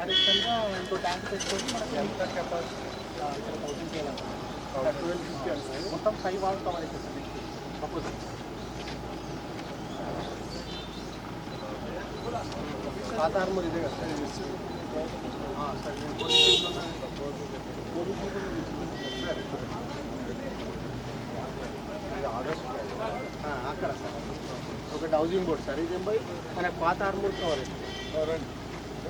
అడిషనల్గా ఇంకో ట్యాంక్ పెట్టుకొని మనకి ఎంత కెపాసిటీ థౌసండ్ చేయాలి ట్వెల్వ్ ఫిఫ్టీ అనుకో మొత్తం ఫైవ్ వాట్ కవర్ అవుతుంది ప్రపోజల్ పాత ఆర్మర్ ఇదే కదా ఆ, సరే నేను పోలీస్ స్టేషన్లో పోలీస్ స్టేషన్లో ఆ, అక్కడ సార్ ఒకటి హౌసింగ్ బోర్డ్ సార్ ఇది పోయి మనకు పాత ఆర్మూర్ కవర్ నమస్కారం రెడ్డి గారు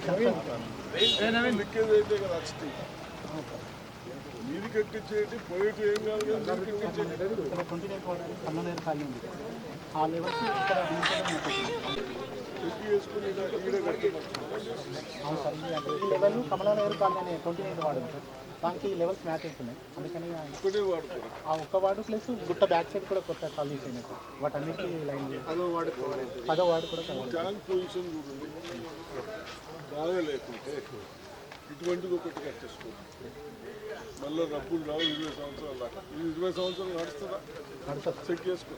చెక్ చేస్తాం నీది కట్టించేది పోయేటి ఏం కాదు కదా, కట్టించేది ఒక ట్వంటీ ఖాళీ ఉంది ఆ లెవెల్స్ ఇక్కడ దీంట్లో మనకు చెక్ ఈ కాలనీ ట్వంటీ సార్ దానికి లెవెల్స్ మ్యాచ్ అవుతున్నాయి అందుకని ఆ- ఆ ఒక్క వార్డు ప్లస్ గుట్ట బ్యాక్ సైడ్ కూడా కొత్త కాల్ అయినాయి వాటన్నిటి లైన్ అదో వార్డు పదో వార్డు కూడా పొజిషన్ బాగా లేకుంటే ఇటువంటిది ఒకటి కట్టేసుకోండి మళ్ళీ డబ్బులు రావు ఇరవై సంవత్సరాలు దాకా ఇరవై సంవత్సరాలు నడుస్తుందా నడుస్తుంది చెక్ చేసుకో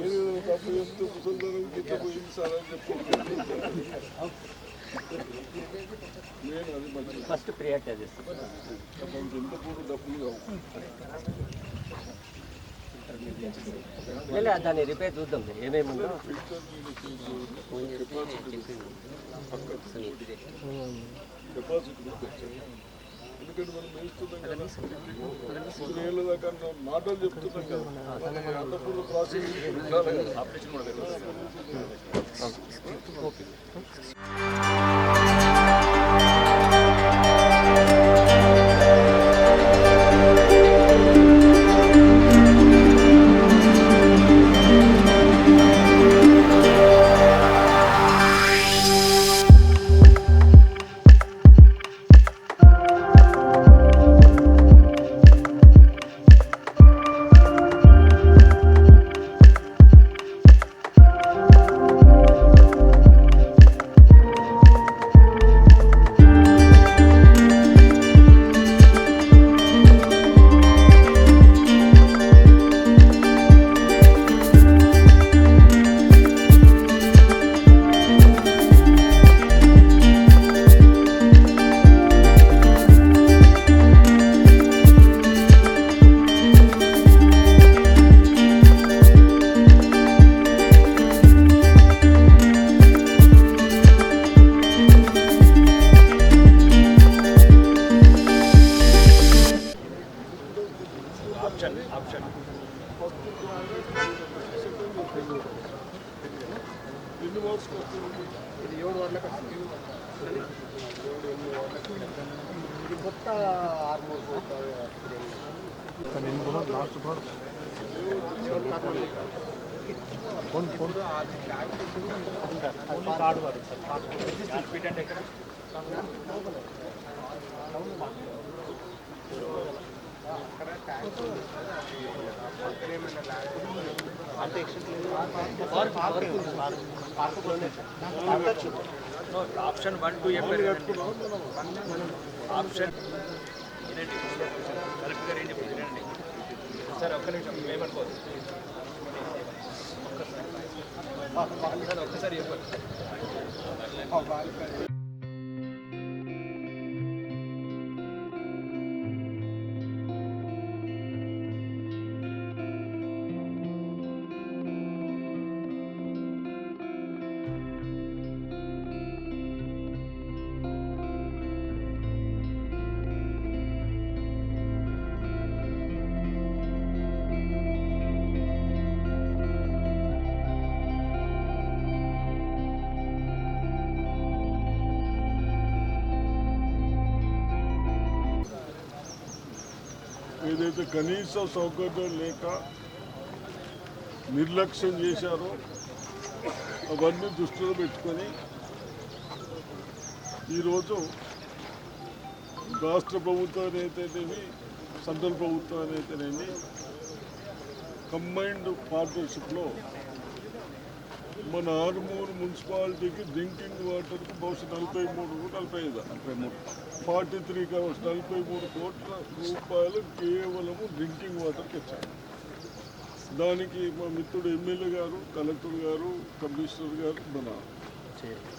నేను తప్పు చేస్తే ముసలిదనం గిట్ల పోయింది సార్ అని చెప్పు నేను అది. మంచిది ఫస్ట్ ప్రియారిటీ అది చేస్తాం మనకి ఎంత పూట డబ్బులు కావు వెళ్ళి దాన్ని రిపేర్ చూద్దాం ఏమేమి ఉందో ఎందుకంటే మనం వేస్తున్నాం కదా కొన్ని ఏళ్ళ దాకా మనం మాటలు చెప్తున్నాం కదా అంతప్పుడు ప్రాసెస్ ఎన్ని మార్క్స్ వస్తుంది ఇది ఏడు వార్డులకు వస్తుంది ఇది కొత్త ఆర్మూర్ నేను కూడా లాస్ట్ కూడా ఫోన్ ఫోన్ కార్డు వాడు సార్. అంటే ఎక్స్టెంట్ లేదు పార్క్ పార్క్ ఉంది పార్క్ పార్క్ కూడా ఉంది. పార్క్ ఆప్షన్ వన్ టూ చెప్పారు ఆప్షన్ వినండి గారు ఏం సార్ ఒక్క నిమిషం ఏమనుకోదు ఒక్కసారి ఒక్కసారి చెప్పండి. కనీస సౌకర్యం లేక నిర్లక్ష్యం చేశారో అవన్నీ దృష్టిలో పెట్టుకొని ఈరోజు రాష్ట్ర ప్రభుత్వం అయితేనేమి సెంట్రల్ ప్రభుత్వం అయితేనేమి కంబైన్డ్ పార్ట్నర్షిప్లో మన ఆరుమూరు మున్సిపాలిటీకి డ్రింకింగ్ వాటర్కి బహుశా నలభై మూడు నలభై ఐదు. నలభై మూడు. ఫార్టీ త్రీ కావచ్చు నలభై మూడు కోట్ల రూపాయలు కేవలము డ్రింకింగ్ వాటర్కి ఇచ్చారు దానికి మా మిత్రుడు ఎమ్మెల్యే గారు కలెక్టర్ గారు కమిషనర్ గారు మన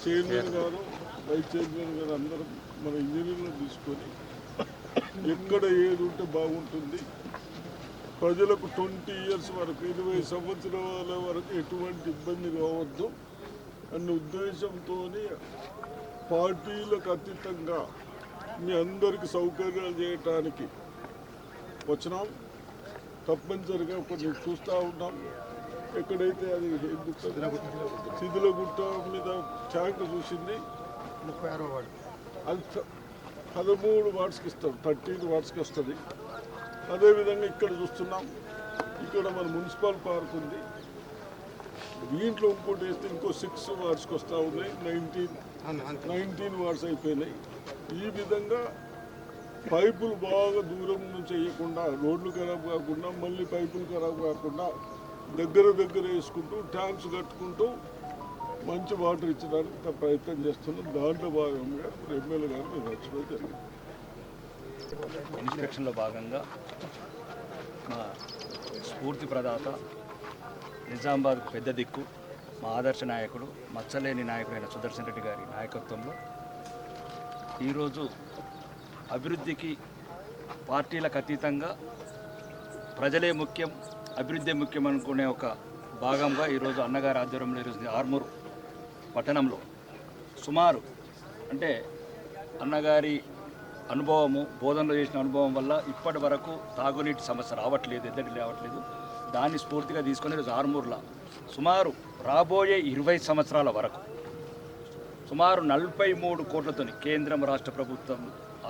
చైర్మన్ గారు వైస్ చైర్మన్ గారు అందరం మన ఇంజనీర్లను తీసుకొని ఎక్కడ ఏది ఉంటే బాగుంటుంది ప్రజలకు ట్వంటీ ఇయర్స్ వరకు ఇరవై సంవత్సరాల వరకు ఎటువంటి ఇబ్బంది కావద్దు. అన్న ఉద్దేశంతో పార్టీలకు అతీతంగా మీ అందరికి సౌకర్యాలు చేయటానికి వచ్చినాం. తప్పనిసరిగా కొన్ని చూస్తూ ఉన్నాం. ఎక్కడైతే అది శిథిలగుట్ట మీద ట్యాంక్ చూసింది ముప్పై ఆరో వాడు అది పదమూడు వాట్స్కి ఇస్తాం థర్టీన్ వాట్స్కి వస్తుంది. అదేవిధంగా ఇక్కడ చూస్తున్నాం. ఇక్కడ మన మున్సిపల్ పార్క్ ఉంది. దీంట్లో ఇంకోటి వేస్తే ఇంకో సిక్స్ వాట్స్కి వస్తూ ఉన్నాయి. నైన్టీన్ నైన్టీన్ వాట్స్ అయిపోయినాయి. ఈ విధంగా పైపులు బాగా దూరం నుంచి వేయకుండా రోడ్లు ఖరాబ్ కాకుండా మళ్ళీ పైపులు ఖరాబ్ కాకుండా దగ్గర దగ్గర వేసుకుంటూ ట్యాంక్స్ కట్టుకుంటూ మంచి వాటర్ ఇచ్చడానికి ప్రయత్నం చేస్తున్నాం. దాంట్లో భాగంగా ఎమ్మెల్యే గారు మేము వచ్చిపోయి జరిగింది. ఇన్స్పెక్షన్లో భాగంగా మా స్ఫూర్తి ప్రదాత నిజామాబాద్ పెద్ద దిక్కు మా ఆదర్శ నాయకుడు మచ్చలేని నాయకుడైన సుదర్శన్ రెడ్డి గారి నాయకత్వంలో ఈరోజు అభివృద్ధికి పార్టీలకు అతీతంగా ప్రజలే ముఖ్యం అభివృద్ధి ముఖ్యం అనుకునే ఒక భాగంగా ఈరోజు అన్నగారి ఆధ్వర్యంలో ఈరోజు ఆర్మూరు పట్టణంలో సుమారు అంటే అన్నగారి అనుభవము బోధనలో చేసిన అనుభవం వల్ల ఇప్పటి వరకు తాగునీటి సమస్య రావట్లేదు ఎద్దడి రావట్లేదు. దాన్ని స్ఫూర్తిగా తీసుకొని ఈరోజు సుమారు రాబోయే ఇరవై సంవత్సరాల వరకు సుమారు నలభై మూడు కోట్లతోని కేంద్రం రాష్ట్ర ప్రభుత్వం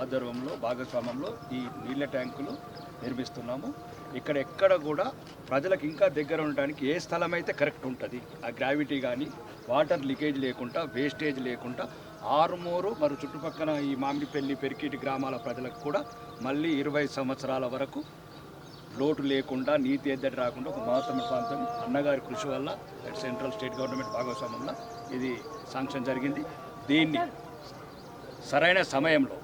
ఆధ్వర్యంలో భాగస్వామ్యంలో ఈ నీళ్ళ ట్యాంకులు నిర్మిస్తున్నాము. ఇక్కడ ఎక్కడ కూడా ప్రజలకు ఇంకా దగ్గర ఉండడానికి ఏ స్థలం అయితే కరెక్ట్ ఉంటుంది ఆ గ్రావిటీ కానీ వాటర్ లీకేజ్ లేకుండా వేస్టేజ్ లేకుండా ఆరుమూరు మరి చుట్టుపక్కల ఈ మామిడిపల్లి పెరికిటి గ్రామాల ప్రజలకు కూడా మళ్ళీ ఇరవై సంవత్సరాల వరకు లోటు లేకుండా నీతి ఎద్దడి రాకుండా ఒక మహత్తమ ప్రాంతం అన్నగారి కృషి వల్ల సెంట్రల్ స్టేట్ గవర్నమెంట్ భాగస్వామ్యంలో ఇది శాంక్షన్ జరిగింది. దీన్ని సరైన సమయంలో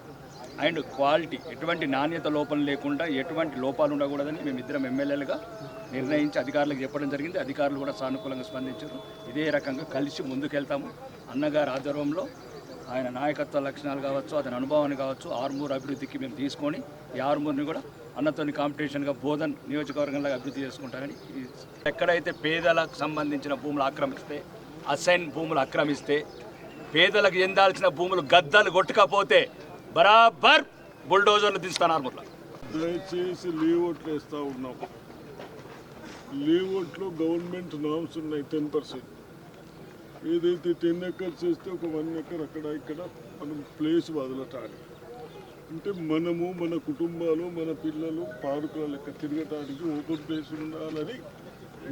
అండ్ క్వాలిటీ ఎటువంటి నాణ్యత లోపం లేకుండా ఎటువంటి లోపాలు ఉండకూడదని మేమిద్దరం ఎమ్మెల్యేలుగా నిర్ణయించి అధికారులకు చెప్పడం జరిగింది. అధికారులు కూడా సానుకూలంగా స్పందించారు. ఇదే రకంగా కలిసి ముందుకెళ్తాము. అన్నగారి ఆధ్వర్యంలో ఆయన నాయకత్వ లక్షణాలు కావచ్చు అతని అనుభవాన్ని కావచ్చు ఆర్మూర్ అభివృద్ధికి మేము తీసుకొని ఈ ఆర్మూర్ని కూడా అన్నతోని కాంపిటీషన్గా బోధన్ నియోజకవర్గంలో అభివృద్ధి చేసుకుంటారని ఎక్కడైతే పేదలకు సంబంధించిన భూములు ఆక్రమిస్తే అసైన్ భూములు ఆక్రమిస్తే పేదలకు చెందాల్సిన భూములు గద్దలు కొట్టుకపోతే బరాబర్ బుల్డోజర్లు తీస్తాను ఆర్మూర్లో. దయచేసి లీఅవుట్లు వేస్తూ ఉన్నాం. లీఅవుట్లో గవర్నమెంట్ నామ్స్ ఉన్నాయి టెన్ పర్సెంట్. ఏదైతే టెన్ ఎకర్స్ చేస్తే ఒక వన్ ఎకర్ అక్కడ ఇక్కడ మనం ప్లేస్ వదలటానికి. అంటే మనము మన కుటుంబాలు మన పిల్లలు పార్కుల లెక్క తిరగటానికి ఓపెన్ ప్లేస్ ఉండాలని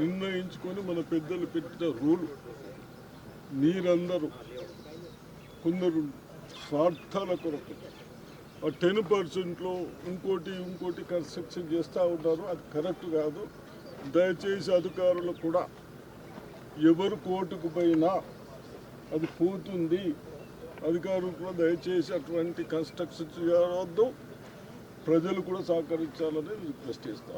నిర్ణయించుకొని మన పెద్దలు పెట్టిన రూల్ మీరందరూ కొందరు స్వార్థాల కొరకు. ఆ టెన్ పర్సెంట్లో ఇంకోటి ఇంకోటి కన్స్ట్రక్షన్ చేస్తూ ఉంటారు అది కరెక్ట్ కాదు. దయచేసి అధికారులు కూడా ఎవరు కోర్టుకు పోయినా అది పోతుంది. అధికారులు కూడా దయచేసి అటువంటి కన్స్ట్రక్షన్ చేయవద్దు. ప్రజలు కూడా సహకరించాలని రిక్వెస్ట్ చేస్తా